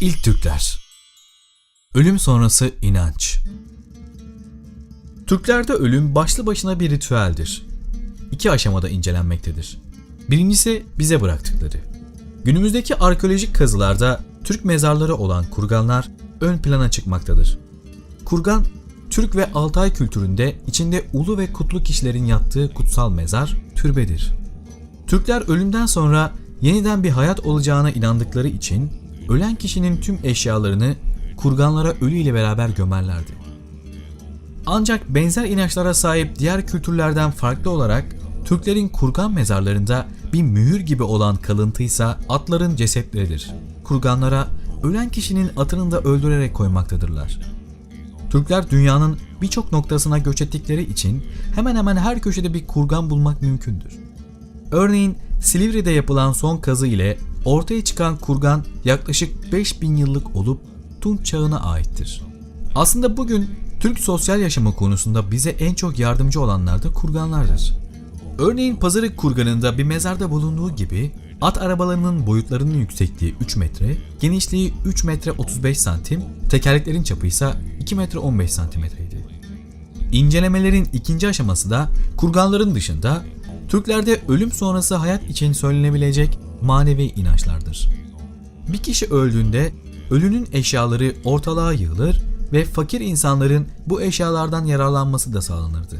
İlk Türkler Ölüm sonrası inanç Türklerde ölüm başlı başına bir ritüeldir. İki aşamada incelenmektedir. Birincisi bize bıraktıkları. Günümüzdeki arkeolojik kazılarda Türk mezarları olan kurganlar ön plana çıkmaktadır. Kurgan, Türk ve Altay kültüründe içinde ulu ve kutlu kişilerin yattığı kutsal mezar, türbedir. Türkler ölümden sonra yeniden bir hayat olacağına inandıkları için ölen kişinin tüm eşyalarını kurganlara ölüyle beraber gömerlerdi. Ancak benzer inançlara sahip diğer kültürlerden farklı olarak Türklerin kurgan mezarlarında bir mühür gibi olan kalıntıysa atların cesetleridir. Kurganlara ölen kişinin atını da öldürerek koymaktadırlar. Türkler dünyanın birçok noktasına göç ettikleri için hemen hemen her köşede bir kurgan bulmak mümkündür. Örneğin Silivri'de yapılan son kazı ile ortaya çıkan kurgan yaklaşık 5000 yıllık olup Tunç çağına aittir. Aslında bugün Türk sosyal yaşamı konusunda bize en çok yardımcı olanlar da kurganlardır. Örneğin Pazarık kurganında bir mezarda bulunduğu gibi at arabalarının boyutlarının yüksekliği 3 metre, genişliği 3 metre 35 santim, tekerleklerin çapı ise 2 metre 15 santimetreydi. İncelemelerin ikinci aşaması da kurganların dışında Türklerde ölüm sonrası hayat için söylenebilecek manevi inançlardır. Bir kişi öldüğünde ölünün eşyaları ortalığa yığılır ve fakir insanların bu eşyalardan yararlanması da sağlanırdı.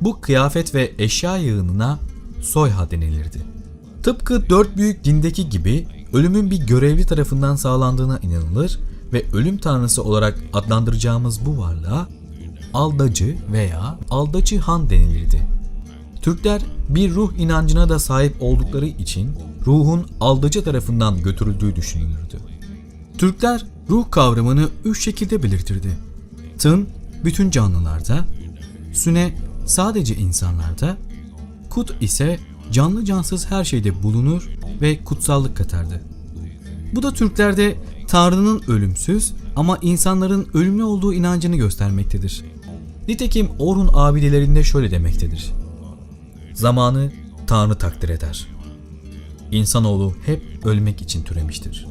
Bu kıyafet ve eşya yığınına soyha denilirdi. Tıpkı dört büyük dindeki gibi ölümün bir görevli tarafından sağlandığına inanılır ve ölüm tanrısı olarak adlandıracağımız bu varlığa aldacı veya aldacı han denilirdi. Türkler bir ruh inancına da sahip oldukları için ruhun aldacı tarafından götürüldüğü düşünülürdü. Türkler ruh kavramını üç şekilde belirtirdi. Tın, bütün canlılarda, süne, sadece insanlarda, kut ise canlı cansız her şeyde bulunur ve kutsallık katardı. Bu da Türklerde Tanrı'nın ölümsüz ama insanların ölümlü olduğu inancını göstermektedir. Nitekim Orhun abidelerinde şöyle demektedir. Zamanı Tanrı takdir eder. İnsanoğlu hep ölmek için türemiştir.